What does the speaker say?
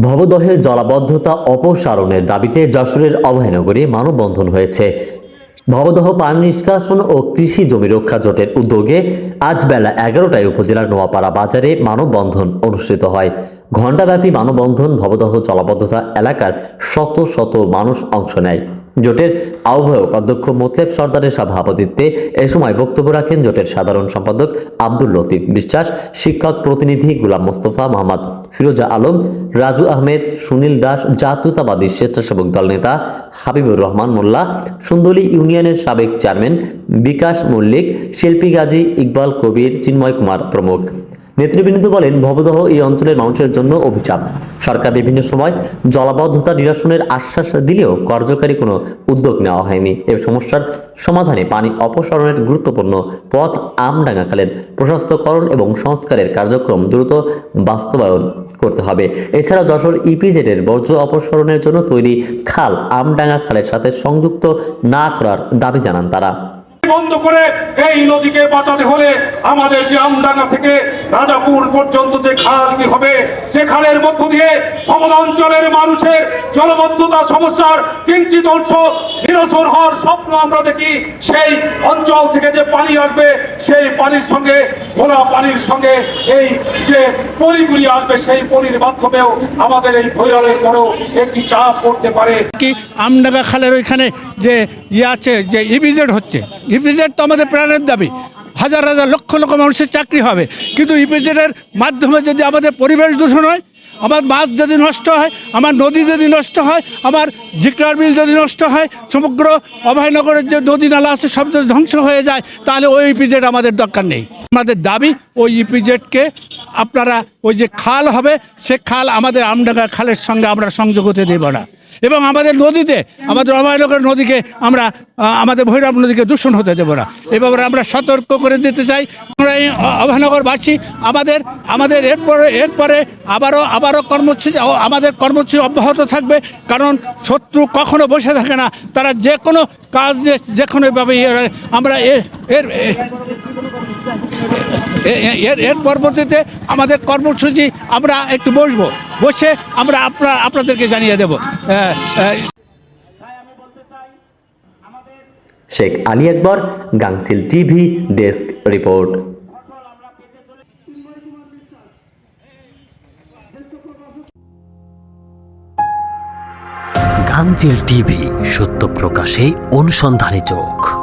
ভবদহের জলাবদ্ধতা অপসারণের দাবিতে যশোরের অভয়নগরে মানববন্ধন হয়েছে। ভবদহ পানি নিষ্কাশন ও কৃষি জমি রক্ষা জোটের উদ্যোগে আজ বেলা এগারোটায় উপজেলার নোয়াপাড়া বাজারে মানববন্ধন অনুষ্ঠিত হয়। ঘণ্টাব্যাপী মানববন্ধন, ভবদহ জলাবদ্ধতা এলাকার শত শত মানুষ অংশ নেয়। জোটের আহ্বায়ক অধ্যক্ষ মোতলেব সর্দারের সভাপতিত্বে এ সময় বক্তব্য রাখেন জোটের সাধারণ সম্পাদক আব্দুল লতিফ বিশ্বাস, শিক্ষক প্রতিনিধি গুলাম মোস্তফা মোহাম্মদ ফিরোজা আলম, রাজু আহমেদ, সুনীল দাস, জাতীয়তাবাদী স্বেচ্ছাসেবক দল নেতা হাবিবুর রহমান মোল্লা, সুন্দরী ইউনিয়নের সাবেক চেয়ারম্যান বিকাশ মল্লিক, শিল্পী গাজী ইকবাল কবির, চিন্ময় কুমার প্রমুখ। নেতৃবৃন্দ বলেন, ভবদহ এই অঞ্চলের মানুষের জন্য অভিশাপ। সরকার বিভিন্ন সময় জলাবদ্ধতা নিরসনের আশ্বাস দিলেও কার্যকারী কোনো উদ্যোগ নেওয়া হয়নি। এ সমস্যার সমাধানে পানি অপসারণের গুরুত্বপূর্ণ পথ আমডাঙ্গা খালের প্রশস্তকরণ এবং সংস্কারের কার্যক্রম দ্রুত বাস্তবায়ন করতে হবে। এছাড়া যশোর ইপিজেডের বর্জ্য অপসারণের জন্য তৈরি খাল আমডাঙ্গা খালের সাথে সংযুক্ত না করার দাবি জানান তারা। বন্ধ করে এই নদীকে বাঁচাতে হলে আমাদের যে আমডাঙ্গা থেকে রাজাপুর পর্যন্ত যে খাল খালটি হবে যে খালের মধ্য দিয়ে ভবন অঞ্চলের মানুষের জলবদ্ধতা সমস্যার কিঞ্চিত অংশ নিরসন হওয়ার স্বপ্ন আমরা দেখি, সেই অঞ্চল থেকে যে পানি আসবে, সেই পানির সঙ্গে, ঘোলা পানির সঙ্গে এই যে পলিগুলি আসবে, সেই পলির মাধ্যমেও আমাদের এই ভৈরবের বড় একটি চাপ পড়তে পারে। কি আমডাঙ্গা খালের ওইখানে যে ইয়ে আছে, যে ইপিজেড হচ্ছে ইপিজেড তো আমাদের প্রাণের দাবি। হাজার হাজার লক্ষ লক্ষ মানুষের চাকরি হবে। কিন্তু ইপিজেডের মাধ্যমে যদি আমাদের পরিবেশ দূষণ হয় আমার মাছ যদি নষ্ট হয়, আমার নদী যদি নষ্ট হয়, আমার জিকরার বিল যদি নষ্ট হয়, সমগ্র অভয়নগরের যে নদী নালা আছে, সব যদি ধ্বংস হয়ে যায়, তাহলে ওই ইপিজেড আমাদের দরকার নেই। আমাদের দাবি, ওই ইপিজেডকে আপনারা, ওই যে খাল হবে, সে খাল আমাদের আমডাঙ্গা খালের সঙ্গে আমরা সংযোগ হতে দেব না। এবং আমাদের নদীতে, আমাদের অভয়নগর নদীকে আমরা আমাদের ভৈরব নদীকে দূষণ হতে দেবো না। এ ব্যাপারে আমরা সতর্ক করে দিতে চাই। আমরা এই অভয়নগরবাসী, আমাদের আমাদের এরপরে এরপরে আবারও আবারও কর্মসূচি আমাদের কর্মসূচি অব্যাহত থাকবে। কারণ শত্রু কখনো বসে থাকে না। তারা যে কোনো কাজ নিয়ে যে কোনোভাবে ইয়ে। আমরা এর এর এর পরবর্তীতে আমাদের কর্মসূচি আমরা একটু বসবো। বসে আমরা আপনার আপনাদেরকে জানিয়ে দেবো। Sheikh Ali Akbar Gangchil TV desk report. Gangchil TV সত্য প্রকাশে অনুসন্ধানী চোখ।